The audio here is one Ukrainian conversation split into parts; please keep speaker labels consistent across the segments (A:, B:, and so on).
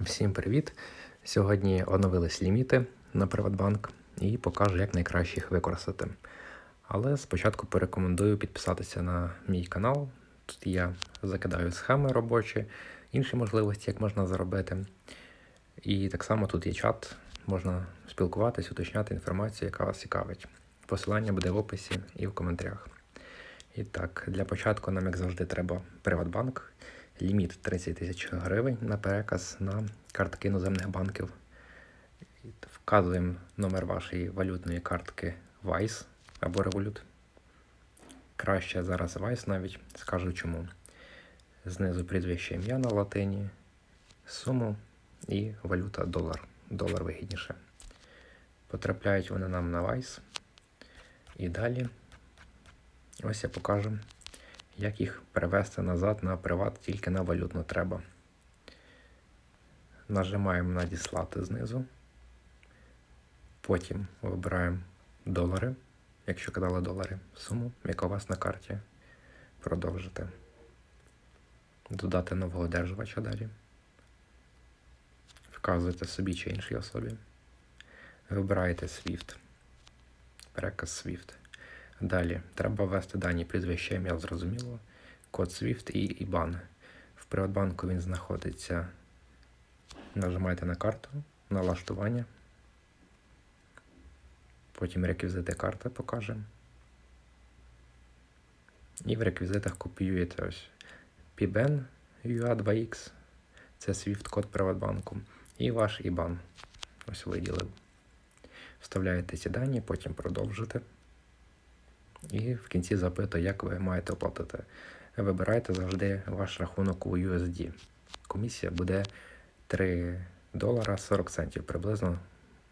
A: Всім привіт! Сьогодні оновились ліміти на Приватбанк і покажу, як найкраще їх використати. Але спочатку порекомендую підписатися на мій канал. Тут я закидаю схеми робочі, інші можливості, як можна заробити. І так само тут є чат, можна спілкуватись, уточняти інформацію, яка вас цікавить. Посилання буде в описі і в коментарях. І так, для початку нам, як завжди, треба Приватбанк. Ліміт 30 тисяч гривень на переказ на картки іноземних банків. Вказуємо номер вашої валютної картки Vice або Revolut. Краще зараз Vice навіть скажу чому. Знизу прізвище ім'я на латині, суму і валюта долар. Долар вигідніше. Потрапляють вони нам на Vice. І далі ось я покажу як їх перевести назад на приват тільки на валютну треба. Нажимаємо надіслати знизу. Потім вибираємо долари, якщо кидали долари, суму, яка у вас на карті. Продовжити. Додати нового одержувача далі. Вказуєте собі чи іншій особі. Вибираєте SWIFT. Переказ SWIFT. Далі треба ввести дані прізвище ім'я зрозуміло, код SWIFT і IBAN. В Приватбанку він знаходиться. Нажимаєте на карту, налаштування. Потім реквізити карти покажемо. І в реквізитах копіюєте ось PBN UA2X. Це SWIFT-код Приватбанку. І ваш IBAN. Ось виділив. Вставляєте ці дані, потім продовжите. І в кінці запитує, як ви маєте оплатити. Вибирайте завжди ваш рахунок у USD. Комісія буде 3 долара 40 центів, приблизно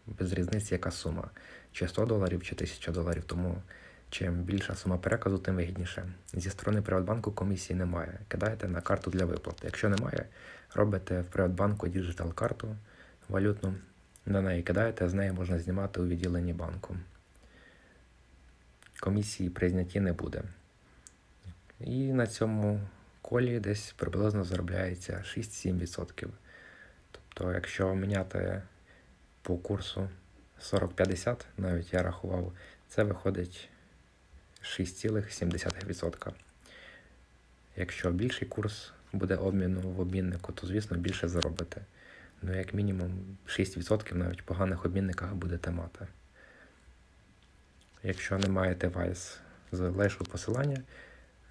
A: без різниці, яка сума. Чи 100 доларів, чи 1000 доларів. Тому чим більша сума переказу, тим вигідніше. Зі сторони Приватбанку комісії немає. Кидаєте на карту для виплати. Якщо немає, робите в Приватбанку діджитал карту валютну, на неї кидаєте, з неї можна знімати у відділенні банку комісії при знятті не буде. І на цьому колі десь приблизно заробляється 6-7%. Тобто, якщо міняти по курсу 40-50, навіть я рахував, це виходить 6,7%. Якщо більший курс буде обміну в обміннику, то, звісно, більше заробите. Ну, як мінімум 6% навіть в поганих обмінниках будете мати. Якщо не маєте Vice, залишу посилання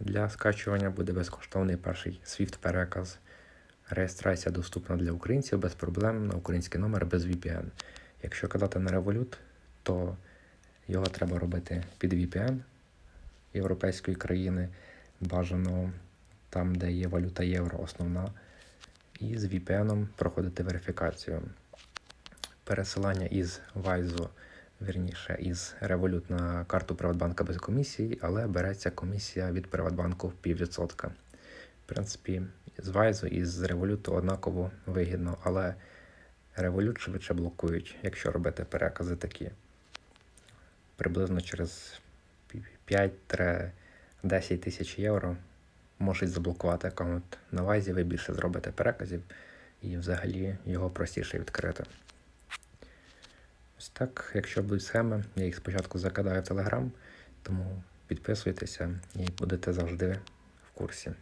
A: для скачування, буде безкоштовний перший SWIFT переказ. Реєстрація доступна для українців без проблем на український номер без VPN. Якщо кидати на Revolut, то його треба робити під VPN європейської країни, бажано там, де є валюта євро, основна. І з VPN проходити верифікацію. Пересилання із Вайзу вірніше, із Revolut на карту Приватбанка без комісії, але береться комісія від Приватбанку в піввідсотка. В принципі, з Вайзу і з Revolut однаково вигідно, але Revolut швидше блокують, якщо робити перекази такі. Приблизно через 5-10 тисяч євро можуть заблокувати аккаунт на Вайзі, ви більше зробите переказів і взагалі його простіше відкрити. Так, якщо будуть схеми, я їх спочатку закидаю в Телеграм, тому підписуйтеся і будете завжди в курсі.